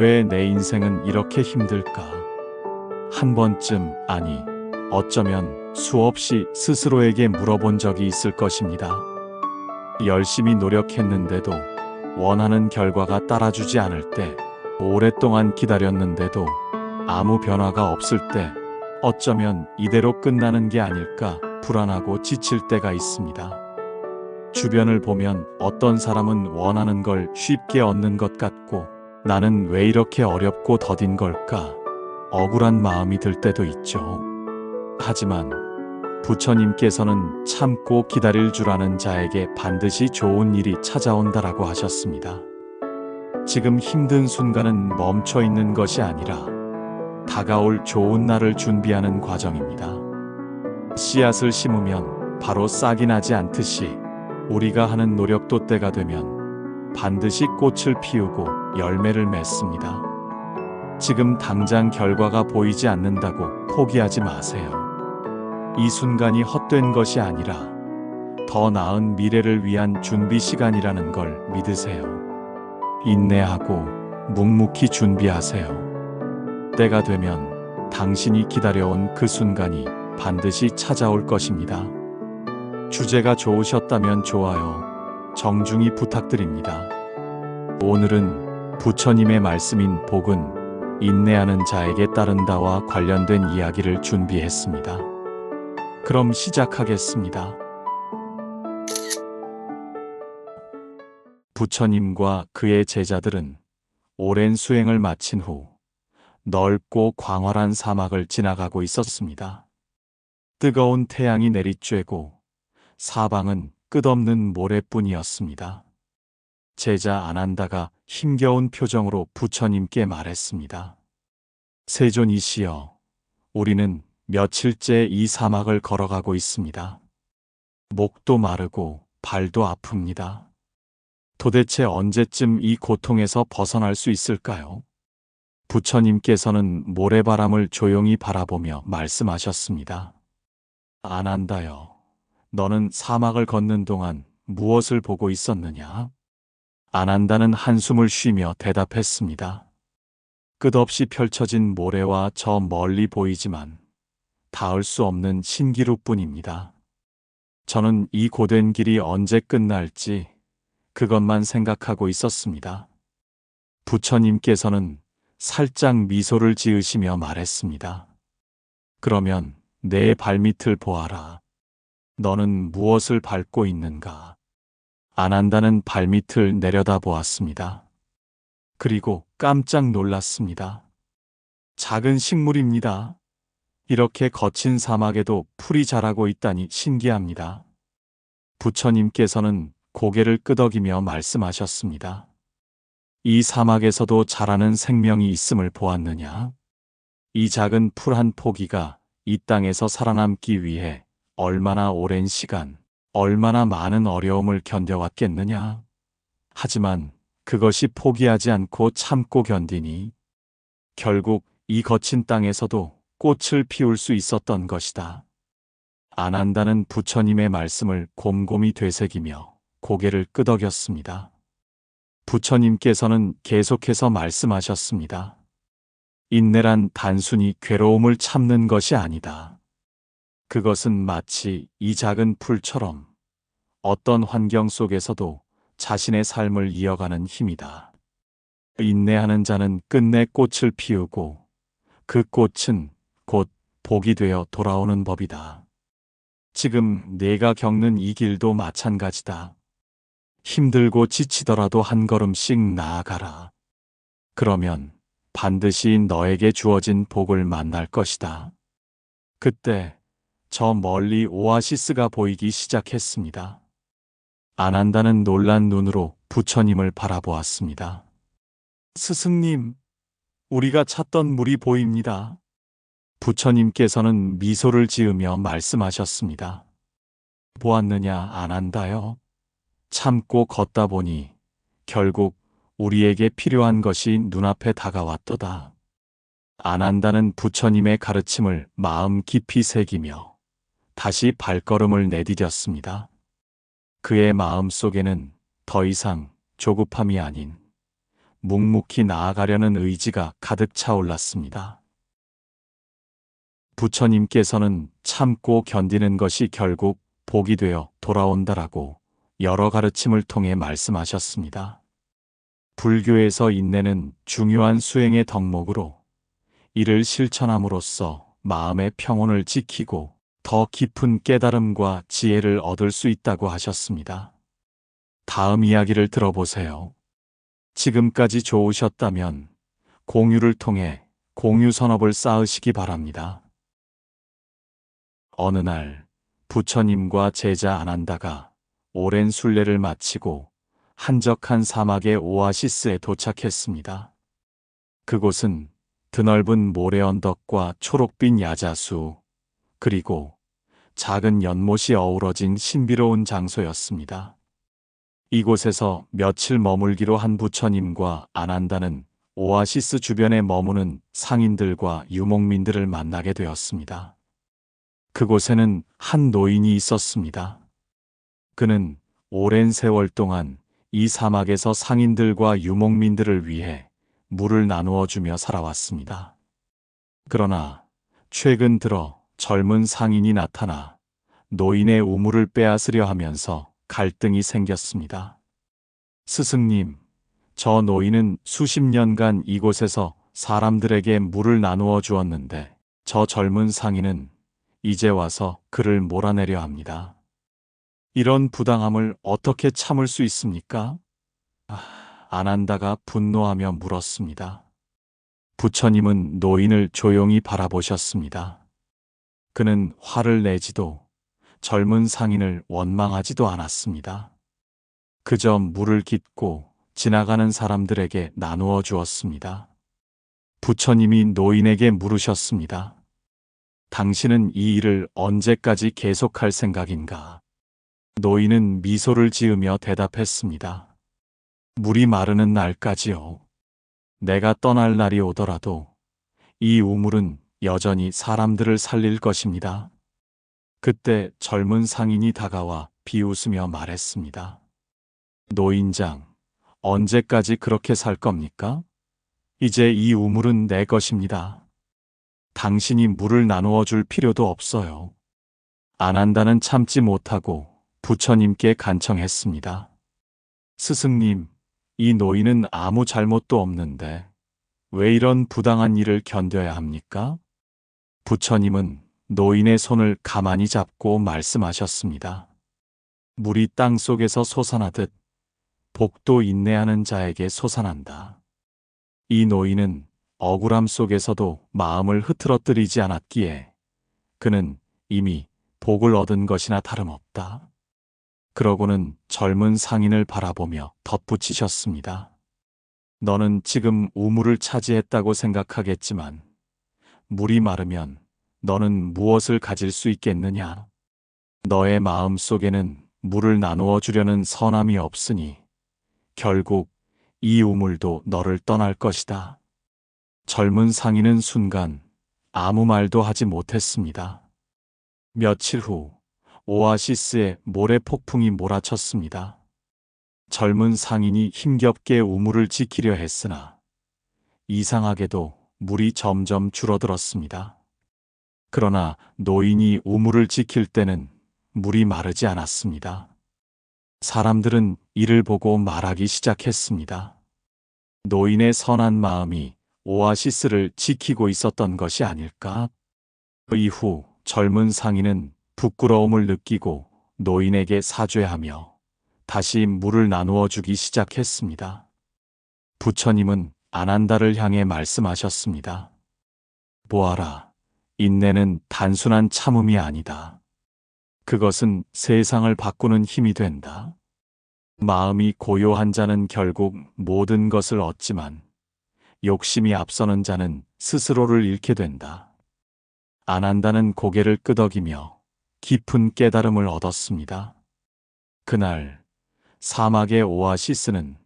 왜 내 인생은 이렇게 힘들까? 한 번쯤, 아니, 어쩌면 수없이 스스로에게 물어본 적이 있을 것입니다. 열심히 노력했는데도 원하는 결과가 따라주지 않을 때, 오랫동안 기다렸는데도 아무 변화가 없을 때, 어쩌면 이대로 끝나는 게 아닐까 불안하고 지칠 때가 있습니다. 주변을 보면 어떤 사람은 원하는 걸 쉽게 얻는 것 같고 나는 왜 이렇게 어렵고 더딘 걸까 억울한 마음이 들 때도 있죠. 하지만 부처님께서는 참고 기다릴 줄 아는 자에게 반드시 좋은 일이 찾아온다라고 하셨습니다. 지금 힘든 순간은 멈춰 있는 것이 아니라 다가올 좋은 날을 준비하는 과정입니다. 씨앗을 심으면 바로 싹이 나지 않듯이 우리가 하는 노력도 때가 되면 반드시 꽃을 피우고 열매를 맺습니다. 지금 당장 결과가 보이지 않는다고 포기하지 마세요. 이 순간이 헛된 것이 아니라 더 나은 미래를 위한 준비 시간이라는 걸 믿으세요. 인내하고 묵묵히 준비하세요. 때가 되면 당신이 기다려온 그 순간이 반드시 찾아올 것입니다. 주제가 좋으셨다면 좋아요. 정중히 부탁드립니다. 오늘은 부처님의 말씀인 복은 인내하는 자에게 따른다와 관련된 이야기를 준비했습니다. 그럼 시작하겠습니다. 부처님과 그의 제자들은 오랜 수행을 마친 후 넓고 광활한 사막을 지나가고 있었습니다. 뜨거운 태양이 내리쬐고 사방은 끝없는 모래뿐이었습니다. 제자 아난다가 힘겨운 표정으로 부처님께 말했습니다. 세존이시여, 우리는 며칠째 이 사막을 걸어가고 있습니다. 목도 마르고 발도 아픕니다. 도대체 언제쯤 이 고통에서 벗어날 수 있을까요? 부처님께서는 모래바람을 조용히 바라보며 말씀하셨습니다. 아난다여, 너는 사막을 걷는 동안 무엇을 보고 있었느냐? 아난다는 한숨을 쉬며 대답했습니다. 끝없이 펼쳐진 모래와 저 멀리 보이지만 닿을 수 없는 신기루뿐입니다. 저는 이 고된 길이 언제 끝날지 그것만 생각하고 있었습니다. 부처님께서는 살짝 미소를 지으시며 말했습니다. 그러면 내 발밑을 보아라. 너는 무엇을 밟고 있는가? 안 한다는 발밑을 내려다 보았습니다. 그리고 깜짝 놀랐습니다. 작은 식물입니다. 이렇게 거친 사막에도 풀이 자라고 있다니 신기합니다. 부처님께서는 고개를 끄덕이며 말씀하셨습니다. 이 사막에서도 자라는 생명이 있음을 보았느냐? 이 작은 풀 한 포기가 이 땅에서 살아남기 위해 얼마나 오랜 시간, 얼마나 많은 어려움을 견뎌왔겠느냐? 하지만 그것이 포기하지 않고 참고 견디니 결국 이 거친 땅에서도 꽃을 피울 수 있었던 것이다. 안 한다는 부처님의 말씀을 곰곰이 되새기며 고개를 끄덕였습니다. 부처님께서는 계속해서 말씀하셨습니다. 인내란 단순히 괴로움을 참는 것이 아니다. 그것은 마치 이 작은 풀처럼 어떤 환경 속에서도 자신의 삶을 이어가는 힘이다. 인내하는 자는 끝내 꽃을 피우고 그 꽃은 곧 복이 되어 돌아오는 법이다. 지금 내가 겪는 이 길도 마찬가지다. 힘들고 지치더라도 한 걸음씩 나아가라. 그러면 반드시 너에게 주어진 복을 만날 것이다. 그때 저 멀리 오아시스가 보이기 시작했습니다. 안 한다는 놀란 눈으로 부처님을 바라보았습니다. 스승님, 우리가 찾던 물이 보입니다. 부처님께서는 미소를 지으며 말씀하셨습니다. 보았느냐 안 한다요? 참고 걷다 보니 결국 우리에게 필요한 것이 눈앞에 다가왔도다. 안 한다는 부처님의 가르침을 마음 깊이 새기며 다시 발걸음을 내디뎠습니다. 그의 마음 속에는 더 이상 조급함이 아닌 묵묵히 나아가려는 의지가 가득 차올랐습니다. 부처님께서는 참고 견디는 것이 결국 복이 되어 돌아온다라고 여러 가르침을 통해 말씀하셨습니다. 불교에서 인내는 중요한 수행의 덕목으로 이를 실천함으로써 마음의 평온을 지키고 더 깊은 깨달음과 지혜를 얻을 수 있다고 하셨습니다. 다음 이야기를 들어보세요. 지금까지 좋으셨다면 공유를 통해 공유 선업을 쌓으시기 바랍니다. 어느 날 부처님과 제자 아난다가 오랜 순례를 마치고 한적한 사막의 오아시스에 도착했습니다. 그곳은 드넓은 모래 언덕과 초록빛 야자수, 그리고 작은 연못이 어우러진 신비로운 장소였습니다. 이곳에서 며칠 머물기로 한 부처님과 아난다는 오아시스 주변에 머무는 상인들과 유목민들을 만나게 되었습니다. 그곳에는 한 노인이 있었습니다. 그는 오랜 세월 동안 이 사막에서 상인들과 유목민들을 위해 물을 나누어 주며 살아왔습니다. 그러나 최근 들어 젊은 상인이 나타나 노인의 우물을 빼앗으려 하면서 갈등이 생겼습니다. 스승님, 저 노인은 수십 년간 이곳에서 사람들에게 물을 나누어 주었는데 저 젊은 상인은 이제 와서 그를 몰아내려 합니다. 이런 부당함을 어떻게 참을 수 있습니까? 아, 아난다가 분노하며 물었습니다. 부처님은 노인을 조용히 바라보셨습니다. 그는 화를 내지도 젊은 상인을 원망하지도 않았습니다. 그저 물을 깃고 지나가는 사람들에게 나누어 주었습니다. 부처님이 노인에게 물으셨습니다. 당신은 이 일을 언제까지 계속할 생각인가? 노인은 미소를 지으며 대답했습니다. 물이 마르는 날까지요. 내가 떠날 날이 오더라도 이 우물은 여전히 사람들을 살릴 것입니다. 그때 젊은 상인이 다가와 비웃으며 말했습니다. 노인장, 언제까지 그렇게 살 겁니까? 이제 이 우물은 내 것입니다. 당신이 물을 나누어 줄 필요도 없어요. 안 한다는 참지 못하고 부처님께 간청했습니다. 스승님, 이 노인은 아무 잘못도 없는데 왜 이런 부당한 일을 견뎌야 합니까? 부처님은 노인의 손을 가만히 잡고 말씀하셨습니다. 물이 땅 속에서 솟아나듯 복도 인내하는 자에게 솟아난다. 이 노인은 억울함 속에서도 마음을 흐트러뜨리지 않았기에 그는 이미 복을 얻은 것이나 다름없다. 그러고는 젊은 상인을 바라보며 덧붙이셨습니다. 너는 지금 우물을 차지했다고 생각하겠지만 물이 마르면 너는 무엇을 가질 수 있겠느냐? 너의 마음 속에는 물을 나누어 주려는 선함이 없으니 결국 이 우물도 너를 떠날 것이다. 젊은 상인은 순간 아무 말도 하지 못했습니다. 며칠 후 오아시스에 모래 폭풍이 몰아쳤습니다. 젊은 상인이 힘겹게 우물을 지키려 했으나 이상하게도 물이 점점 줄어들었습니다. 그러나 노인이 우물을 지킬 때는 물이 마르지 않았습니다. 사람들은 이를 보고 말하기 시작했습니다. 노인의 선한 마음이 오아시스를 지키고 있었던 것이 아닐까? 그 이후 젊은 상인은 부끄러움을 느끼고 노인에게 사죄하며 다시 물을 나누어 주기 시작했습니다. 부처님은 아난다를 향해 말씀하셨습니다. 보아라, 인내는 단순한 참음이 아니다. 그것은 세상을 바꾸는 힘이 된다. 마음이 고요한 자는 결국 모든 것을 얻지만 욕심이 앞서는 자는 스스로를 잃게 된다. 안 한다는 고개를 끄덕이며 깊은 깨달음을 얻었습니다. 그날 사막의 오아시스는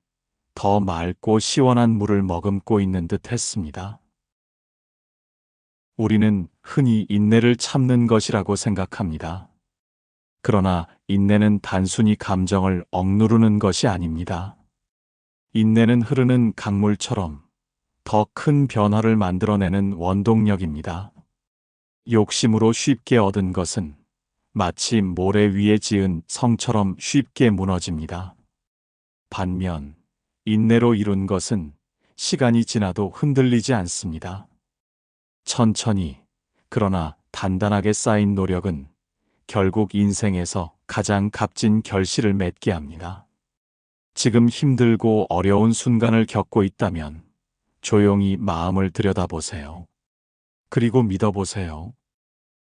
더 맑고 시원한 물을 머금고 있는 듯 했습니다. 우리는 흔히 인내를 참는 것이라고 생각합니다. 그러나 인내는 단순히 감정을 억누르는 것이 아닙니다. 인내는 흐르는 강물처럼 더 큰 변화를 만들어내는 원동력입니다. 욕심으로 쉽게 얻은 것은 마치 모래 위에 지은 성처럼 쉽게 무너집니다. 반면 인내로 이룬 것은 시간이 지나도 흔들리지 않습니다. 천천히 그러나 단단하게 쌓인 노력은 결국 인생에서 가장 값진 결실을 맺게 합니다. 지금 힘들고 어려운 순간을 겪고 있다면 조용히 마음을 들여다보세요. 그리고 믿어보세요.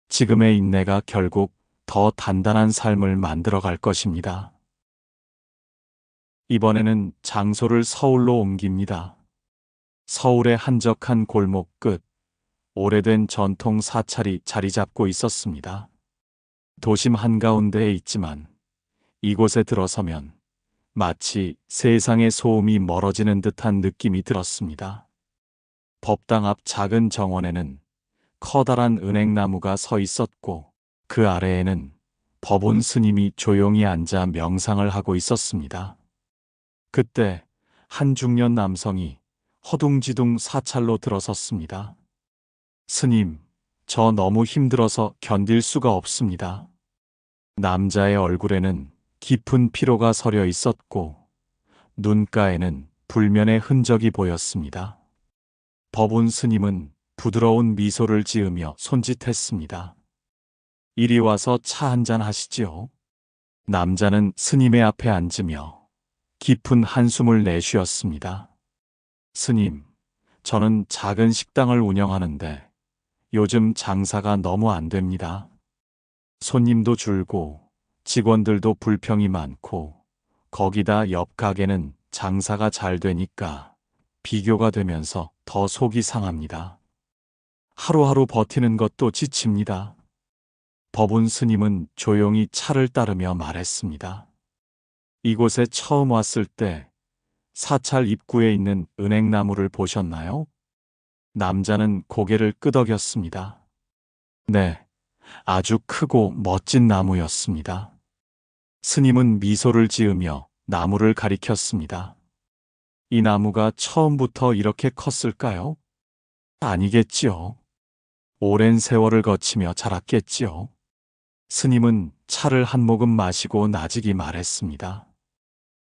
지금의 인내가 결국 더 단단한 삶을 만들어 갈 것입니다. 이번에는 장소를 서울로 옮깁니다. 서울의 한적한 골목 끝, 오래된 전통 사찰이 자리 잡고 있었습니다. 도심 한가운데에 있지만 이곳에 들어서면 마치 세상의 소음이 멀어지는 듯한 느낌이 들었습니다. 법당 앞 작은 정원에는 커다란 은행나무가 서 있었고 그 아래에는 법원 스님이 조용히 앉아 명상을 하고 있었습니다. 그때 한 중년 남성이 허둥지둥 사찰로 들어섰습니다. 스님, 저 너무 힘들어서 견딜 수가 없습니다. 남자의 얼굴에는 깊은 피로가 서려 있었고 눈가에는 불면의 흔적이 보였습니다. 법운 스님은 부드러운 미소를 지으며 손짓했습니다. 이리 와서 차 한잔 하시지요. 남자는 스님의 앞에 앉으며 깊은 한숨을 내쉬었습니다. 스님, 저는 작은 식당을 운영하는데 요즘 장사가 너무 안 됩니다. 손님도 줄고 직원들도 불평이 많고 거기다 옆 가게는 장사가 잘 되니까 비교가 되면서 더 속이 상합니다. 하루하루 버티는 것도 지칩니다. 법운 스님은 조용히 차를 따르며 말했습니다. 이곳에 처음 왔을 때 사찰 입구에 있는 은행나무를 보셨나요? 남자는 고개를 끄덕였습니다. 네, 아주 크고 멋진 나무였습니다. 스님은 미소를 지으며 나무를 가리켰습니다. 이 나무가 처음부터 이렇게 컸을까요? 아니겠지요. 오랜 세월을 거치며 자랐겠지요. 스님은 차를 한 모금 마시고 나직이 말했습니다.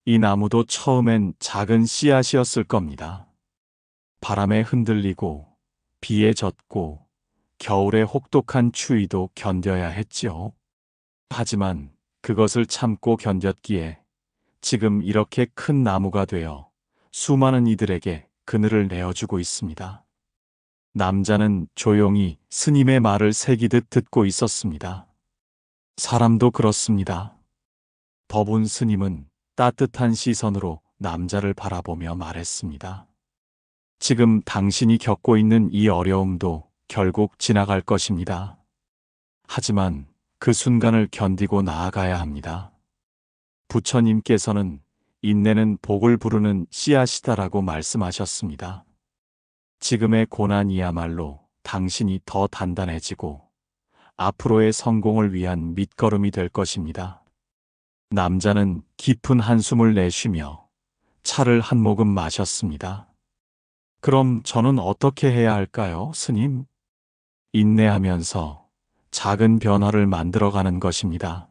이 나무도 처음엔 작은 씨앗이었을 겁니다. 바람에 흔들리고 비에 젖고 겨울의 혹독한 추위도 견뎌야 했지요. 하지만 그것을 참고 견뎠기에 지금 이렇게 큰 나무가 되어 수많은 이들에게 그늘을 내어주고 있습니다. 남자는 조용히 스님의 말을 새기듯 듣고 있었습니다. 사람도 그렇습니다. 법운 스님은 따뜻한 시선으로 남자를 바라보며 말했습니다. 지금 당신이 겪고 있는 이 어려움도 결국 지나갈 것입니다. 하지만 그 순간을 견디고 나아가야 합니다. 부처님께서는 인내는 복을 부르는 씨앗이다라고 말씀하셨습니다. 지금의 고난이야말로 당신이 더 단단해지고 앞으로의 성공을 위한 밑거름이 될 것입니다. 남자는 깊은 한숨을 내쉬며 차를 한 모금 마셨습니다. 그럼 저는 어떻게 해야 할까요, 스님? 인내하면서 작은 변화를 만들어가는 것입니다.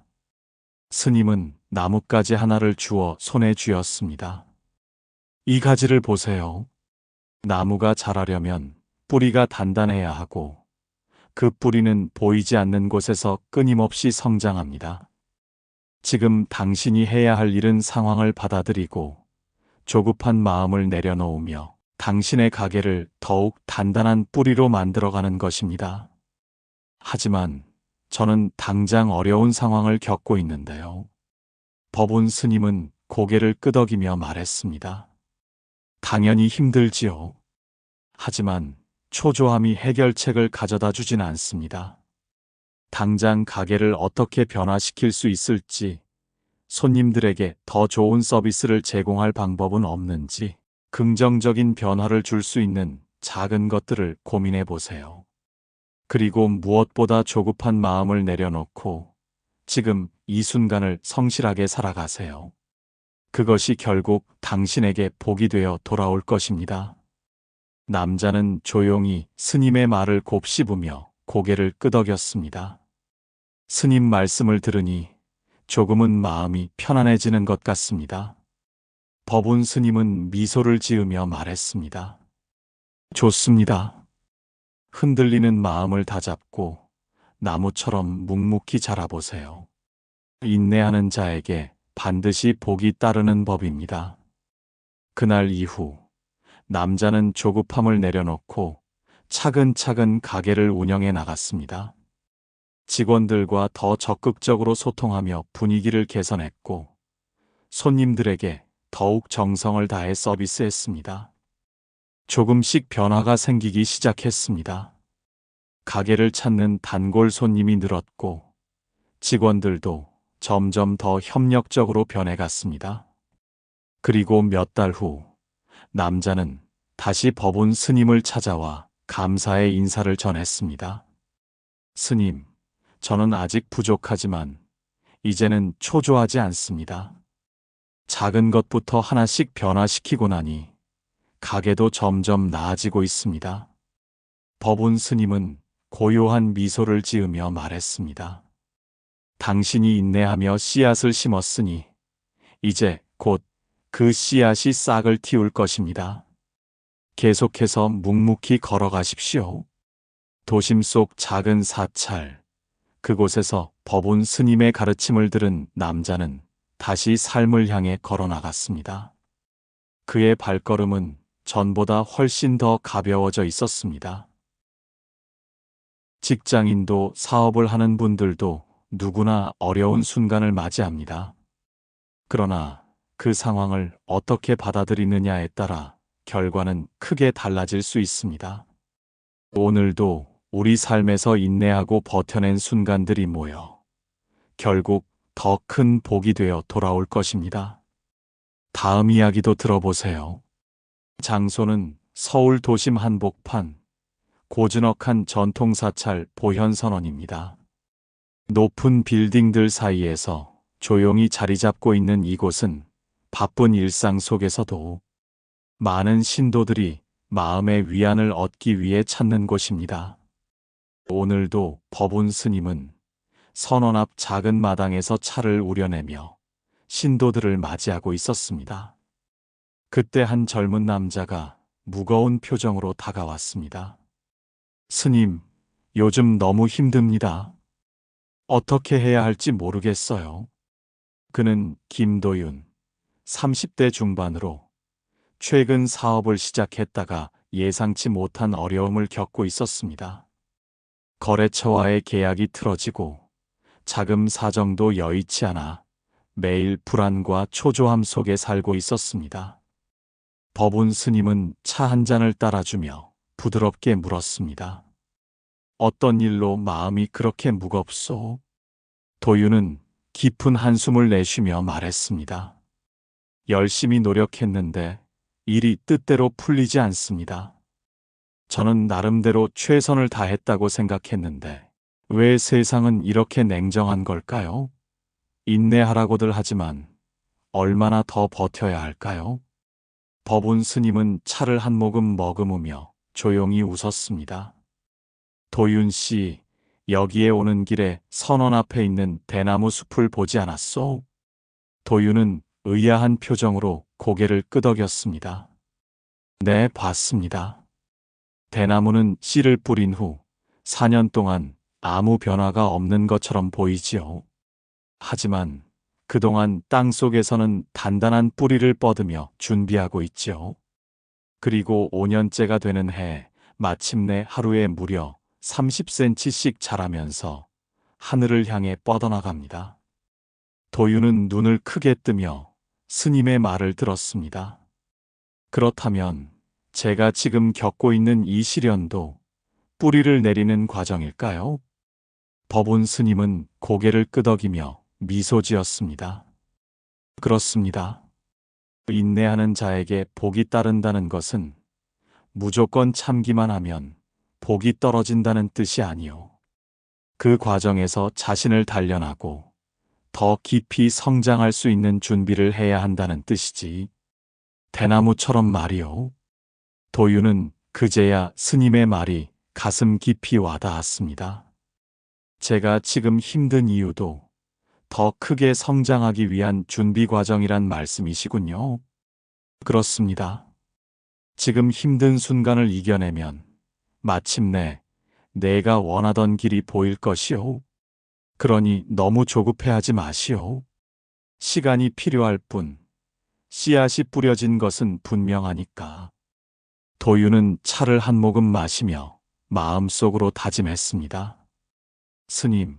스님은 나뭇가지 하나를 주어 손에 쥐었습니다. 이 가지를 보세요. 나무가 자라려면 뿌리가 단단해야 하고 그 뿌리는 보이지 않는 곳에서 끊임없이 성장합니다. 지금 당신이 해야 할 일은 상황을 받아들이고 조급한 마음을 내려놓으며 당신의 가게를 더욱 단단한 뿌리로 만들어가는 것입니다. 하지만 저는 당장 어려운 상황을 겪고 있는데요. 법운 스님은 고개를 끄덕이며 말했습니다. 당연히 힘들지요. 하지만 초조함이 해결책을 가져다 주진 않습니다. 당장 가게를 어떻게 변화시킬 수 있을지, 손님들에게 더 좋은 서비스를 제공할 방법은 없는지, 긍정적인 변화를 줄 수 있는 작은 것들을 고민해 보세요. 그리고 무엇보다 조급한 마음을 내려놓고 지금 이 순간을 성실하게 살아가세요. 그것이 결국 당신에게 복이 되어 돌아올 것입니다. 남자는 조용히 스님의 말을 곱씹으며 고개를 끄덕였습니다. 스님 말씀을 들으니 조금은 마음이 편안해지는 것 같습니다. 법운 스님은 미소를 지으며 말했습니다. 좋습니다. 흔들리는 마음을 다잡고 나무처럼 묵묵히 자라보세요. 인내하는 자에게 반드시 복이 따르는 법입니다. 그날 이후 남자는 조급함을 내려놓고 차근차근 가게를 운영해 나갔습니다. 직원들과 더 적극적으로 소통하며 분위기를 개선했고 손님들에게 더욱 정성을 다해 서비스했습니다. 조금씩 변화가 생기기 시작했습니다. 가게를 찾는 단골 손님이 늘었고 직원들도 점점 더 협력적으로 변해갔습니다. 그리고 몇 달 후 남자는 다시 법운 스님을 찾아와 감사의 인사를 전했습니다. 스님, 저는 아직 부족하지만 이제는 초조하지 않습니다. 작은 것부터 하나씩 변화시키고 나니 가게도 점점 나아지고 있습니다. 법운 스님은 고요한 미소를 지으며 말했습니다. 당신이 인내하며 씨앗을 심었으니 이제 곧 그 씨앗이 싹을 틔울 것입니다. 계속해서 묵묵히 걸어가십시오. 도심 속 작은 사찰, 그곳에서 법운 스님의 가르침을 들은 남자는 다시 삶을 향해 걸어 나갔습니다. 그의 발걸음은 전보다 훨씬 더 가벼워져 있었습니다. 직장인도 사업을 하는 분들도 누구나 어려운 순간을 맞이합니다. 그러나 그 상황을 어떻게 받아들이느냐에 따라 결과는 크게 달라질 수 있습니다. 오늘도 우리 삶에서 인내하고 버텨낸 순간들이 모여 결국 더 큰 복이 되어 돌아올 것입니다. 다음 이야기도 들어보세요. 장소는 서울 도심 한복판 고즈넉한 전통 사찰 보현선원입니다. 높은 빌딩들 사이에서 조용히 자리 잡고 있는 이곳은 바쁜 일상 속에서도 많은 신도들이 마음의 위안을 얻기 위해 찾는 곳입니다. 오늘도 법운 스님은 선원 앞 작은 마당에서 차를 우려내며 신도들을 맞이하고 있었습니다. 그때 한 젊은 남자가 무거운 표정으로 다가왔습니다. 스님, 요즘 너무 힘듭니다. 어떻게 해야 할지 모르겠어요. 그는 김도윤, 30대 중반으로 최근 사업을 시작했다가 예상치 못한 어려움을 겪고 있었습니다. 거래처와의 계약이 틀어지고 자금 사정도 여의치 않아 매일 불안과 초조함 속에 살고 있었습니다. 법운 스님은 차 한 잔을 따라주며 부드럽게 물었습니다. 어떤 일로 마음이 그렇게 무겁소? 도유는 깊은 한숨을 내쉬며 말했습니다. 열심히 노력했는데 일이 뜻대로 풀리지 않습니다. 저는 나름대로 최선을 다했다고 생각했는데 왜 세상은 이렇게 냉정한 걸까요? 인내하라고들 하지만 얼마나 더 버텨야 할까요? 법운 스님은 차를 한 모금 머금으며 조용히 웃었습니다. 도윤 씨, 여기에 오는 길에 선원 앞에 있는 대나무 숲을 보지 않았소? 도윤은 의아한 표정으로 고개를 끄덕였습니다. 네, 봤습니다. 대나무는 씨를 뿌린 후 4년 동안 아무 변화가 없는 것처럼 보이지요. 하지만 그동안 땅 속에서는 단단한 뿌리를 뻗으며 준비하고 있지요. 그리고 5년째가 되는 해, 마침내 하루에 무려 30cm씩 자라면서 하늘을 향해 뻗어나갑니다. 도유는 눈을 크게 뜨며 스님의 말을 들었습니다. 그렇다면 제가 지금 겪고 있는 이 시련도 뿌리를 내리는 과정일까요? 법운 스님은 고개를 끄덕이며 미소 지었습니다. 그렇습니다. 인내하는 자에게 복이 따른다는 것은 무조건 참기만 하면 복이 떨어진다는 뜻이 아니요. 그 과정에서 자신을 단련하고 더 깊이 성장할 수 있는 준비를 해야 한다는 뜻이지. 대나무처럼 말이요. 도유는 그제야 스님의 말이 가슴 깊이 와닿았습니다. 제가 지금 힘든 이유도 더 크게 성장하기 위한 준비 과정이란 말씀이시군요. 그렇습니다. 지금 힘든 순간을 이겨내면 마침내 내가 원하던 길이 보일 것이오. 그러니 너무 조급해하지 마시오. 시간이 필요할 뿐 씨앗이 뿌려진 것은 분명하니까. 도유는 차를 한 모금 마시며 마음속으로 다짐했습니다. 스님,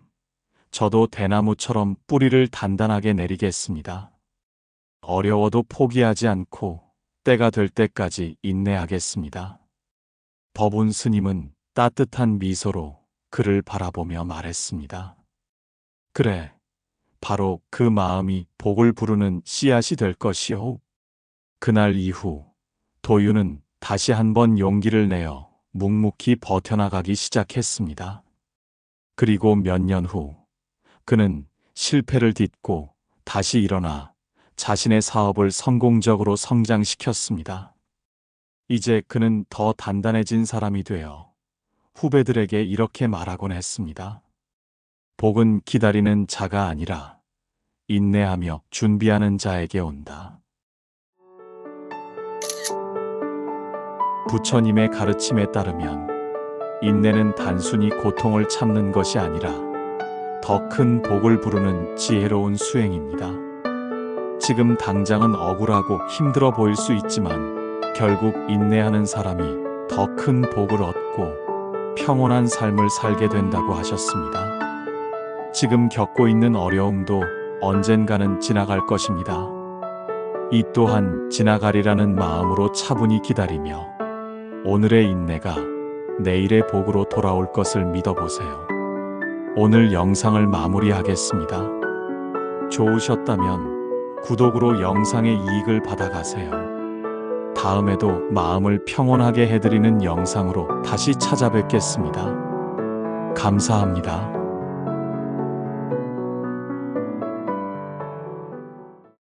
저도 대나무처럼 뿌리를 단단하게 내리겠습니다. 어려워도 포기하지 않고 때가 될 때까지 인내하겠습니다. 법운 스님은 따뜻한 미소로 그를 바라보며 말했습니다. 그래, 바로 그 마음이 복을 부르는 씨앗이 될 것이오. 그날 이후 도유는 다시 한번 용기를 내어 묵묵히 버텨나가기 시작했습니다. 그리고 몇 년 후, 그는 실패를 딛고 다시 일어나 자신의 사업을 성공적으로 성장시켰습니다. 이제 그는 더 단단해진 사람이 되어 후배들에게 이렇게 말하곤 했습니다. 복은 기다리는 자가 아니라 인내하며 준비하는 자에게 온다. 부처님의 가르침에 따르면 인내는 단순히 고통을 참는 것이 아니라 더 큰 복을 부르는 지혜로운 수행입니다. 지금 당장은 억울하고 힘들어 보일 수 있지만 결국 인내하는 사람이 더 큰 복을 얻고 평온한 삶을 살게 된다고 하셨습니다. 지금 겪고 있는 어려움도 언젠가는 지나갈 것입니다. 이 또한 지나가리라는 마음으로 차분히 기다리며 오늘의 인내가 내일의 복으로 돌아올 것을 믿어보세요. 오늘 영상을 마무리하겠습니다. 좋으셨다면 구독으로 영상의 이익을 받아가세요. 다음에도 마음을 평온하게 해드리는 영상으로 다시 찾아뵙겠습니다. 감사합니다.